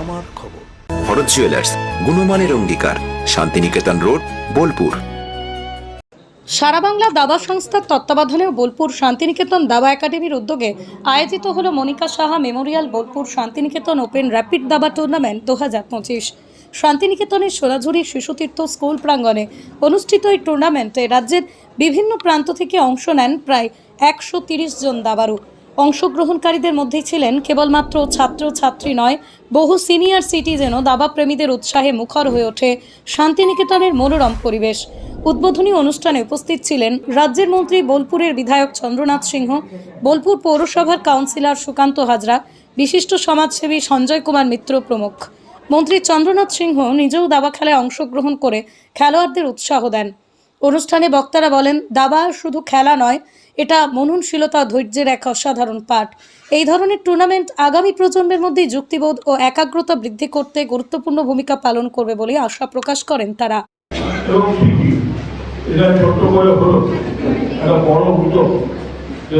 আমার খবর। ভরত জুয়েলার্স গুণমানের অঙ্গীকার শান্তিনিকেতন রোড বোলপুর। সারা বাংলা দাবা সংস্থার তত্ত্বাবধানে বোলপুর শান্তিনিকেতন দাবা একাডেমির উদ্যোগে আয়োজিত হলো Monika Saha memorial Bolpur Santiniketan open rapid দাবা টুর্নামেন্ট দু হাজার পঁচিশ। শান্তিনিকেতনের সোনাঝুরি শিশুতীর্থ স্কুল প্রাঙ্গণে অনুষ্ঠিত এই টুর্নামেন্টে রাজ্যের বিভিন্ন প্রান্ত থেকে অংশ নেন প্রায় একশো তিরিশ জন দাবারু। অংশগ্রহণকারীদের মধ্যে ছিলেন কেবলমাত্র ছাত্র ছাত্রী নয়, বহু সিনিয়র সিটিজেনও দাবা প্রেমীদের উৎসাহে মুখর হয়ে ওঠে শান্তিনিকেতনের মনোরম পরিবেশ। উদ্বোধনী অনুষ্ঠানে উপস্থিত ছিলেন রাজ্যের মন্ত্রী বোলপুরের বিধায়ক চন্দ্রনাথ সিংহ, বোলপুর পৌরসভার কাউন্সিলর সুকান্ত হাজরা, বিশিষ্ট সমাজসেবী সঞ্জয় কুমার মিত্র প্রমুখ। মন্ত্রী চন্দ্রনাথ সিংহ নিজেও দাবা খেলায় অংশগ্রহণ করে খেলোয়াড়দের উৎসাহ দেন। অনুষ্ঠানে বক্তারা বলেন, দাবা শুধু খেলা নয়, এটা মননশীলতা, ধৈর্যের এক অসাধারণ পাঠ। এই ধরনের টুর্নামেন্ট আগামী প্রজন্মের মধ্যে যুক্তিবোধ ও একাগ্রতা বৃদ্ধি করতে গুরুত্বপূর্ণ ভূমিকা পালন করবে বলে আশা প্রকাশ করেন তারা। এটা ছোট্ট করে হলো, একটা বড় যে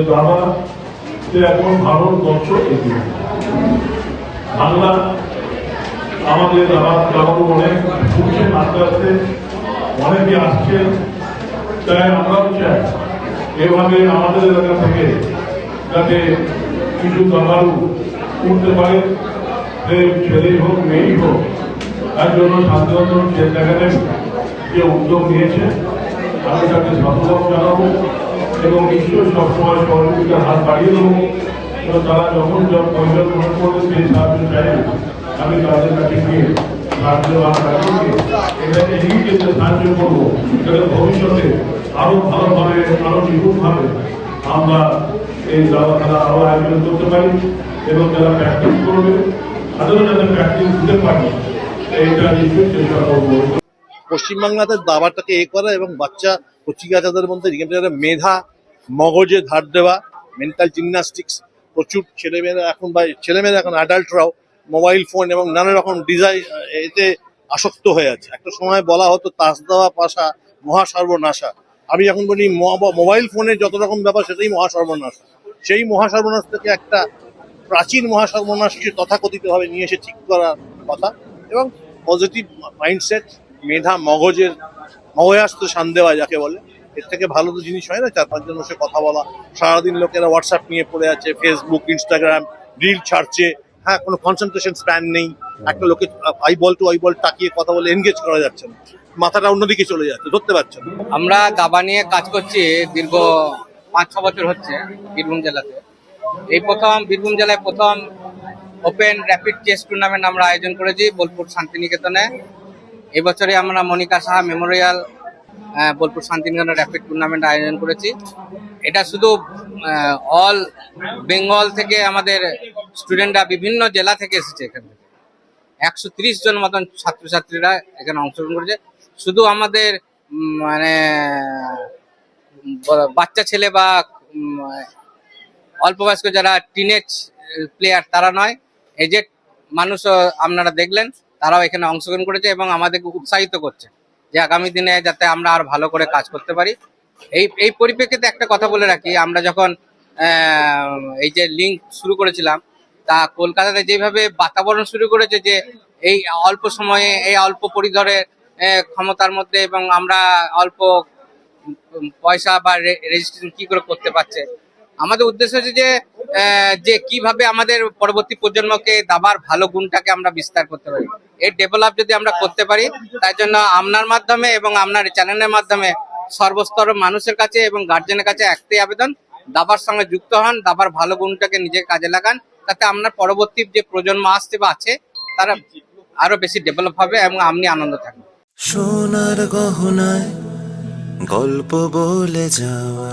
যে এখন বাংলা আমাদের অনেক ঘুরছেন আস্তে আস্তে অনেকে আসছে তাই আমরাও চাই। এভাবে আমাদের এলাকা থেকে যাতে কিছু দাবারু উঠতে পারে সে ছেলেই হোক, মেয়েই হোক, তার জন্য শান্তিরঞ্জন একাডেমি যে উদ্যোগ নিয়েছে, আমি তাকে সাধুবাদ জানাব এবং নিশ্চয়ই সবসময় সহযোগিতার হাত বাড়িয়ে দেবো। তারা যখন যখন প্রয়োজন মনে করবে সেই সাহায্য চাই আমি তাদের কাছে গিয়ে পশ্চিমবাংলাতে দাবাটাকে এ করা এবং বাচ্চা কচি গাছাদের মধ্যে মেধা, মগজে ধার দেওয়া মেন্টাল জিমনাস্টিক্স প্রচুর ছেলেমেয়েরা এখন বা, ছেলেমেয়েরা এখন অ্যাডাল্টরাও মোবাইল ফোন এবং নানা রকম ডিজাইন এতে আসক্ত হয়ে আছে। একটা সময় বলা হতো, তাস দেওয়া পাশা মহাসর্বনাশা। আমি এখন বলি মোবাইল ফোনে যত রকম ব্যাপার, সেটাই মহা সর্বনাশা সেই মহাসর্বনাশ থেকে একটা প্রাচীন মহাসর্বনাশকে তথাকথিতভাবে নিয়ে এসে ঠিক করার কথা এবং পজিটিভ মাইন্ডসেট মেধা, মগজের মগজাস্ত শান দেওয়া যাকে বলে, এর থেকে ভালো তো জিনিস হয় না, চার পাঁচজন বসে কথা বলা। সারাদিন লোকেরা হোয়াটসঅ্যাপ নিয়ে পড়ে আছে ফেসবুক ইনস্টাগ্রাম রিল ছাড়ছে হ্যাঁ কোনো কনসেন্ট্রেশন স্প্যান নেই। একটা লোকে eye ball to eye ball তাকিয়ে কথা বলে এনগেজ করা যাচ্ছে না। মাথাটা অন্যদিকে চলে যাচ্ছে ধরতে পারছেন আমরা দাবা নিয়ে কাজ করছি দীর্ঘ পাঁচ ছ বছর হচ্ছে বীরভূম জেলাতে। এই প্রথম বীরভূম জেলায় প্রথম ওপেন র্যাপিড চেস টুর্নামেন্ট আমরা আয়োজন করেছি বোলপুর শান্তিনিকেতনে। এই বছরে আমরা Monika Saha memorial Bolpur Santiniketan rapid tournament আয়োজন করেছি। এটা শুধু অল বেঙ্গল থেকে আমাদের স্টুডেন্টরা বিভিন্ন জেলা থেকে এসেছে এখানে একশো ত্রিশ জন মতন ছাত্রছাত্রীরা এখানে অংশগ্রহণ করেছে। শুধু আমাদের মানে বাচ্চা ছেলে বা অল্প বয়স্ক যারা টিনেজ প্লেয়ার তারা নয় এজেড মানুষও আপনারা দেখলেন, তারাও এখানে অংশগ্রহণ করেছে এবং আমাদেরকে উৎসাহিত করছে। যে আগামী দিনে যাতে আমরা আর ভালো করে কাজ করতে পারি। এই এই পরিপ্রেক্ষিতে একটা কথা বলে রাখি আমরা যখন এই যে লিঙ্ক শুরু করেছিলাম তা কলকাতাতে যেভাবে বাতাবরণ শুরু করেছে যে এই অল্প সময়ে এই অল্প পরিধরে আহ, ক্ষমতার মধ্যে এবং আমরা অল্প পয়সা বা রেজিস্ট্রেশন কি করে করতে পারছে আমাদের উদ্দেশ্য হচ্ছে যে যে কীভাবে আমাদের পরবর্তী প্রজন্মকে দাবার ভালো গুণটাকে আমরা বিস্তার করতে পারি। এর ডেভেলপ যদি আমরা করতে পারি তার জন্য আপনার মাধ্যমে এবং আপনার চ্যানেলের মাধ্যমে সর্বস্তর মানুষের কাছে এবং গার্জেনের কাছে একটাই আবেদন, দাবার সঙ্গে যুক্ত হন, দাবার ভালো গুণটাকে নিজের কাজে লাগান, তাতে আপনার পরবর্তী যে প্রজন্ম আসছে বা আছে, তারা আরও বেশি ডেভেলপ হবে এবং আপনি আনন্দ থাকবেন। সোনার গহনায় গল্প বলে যাওয়া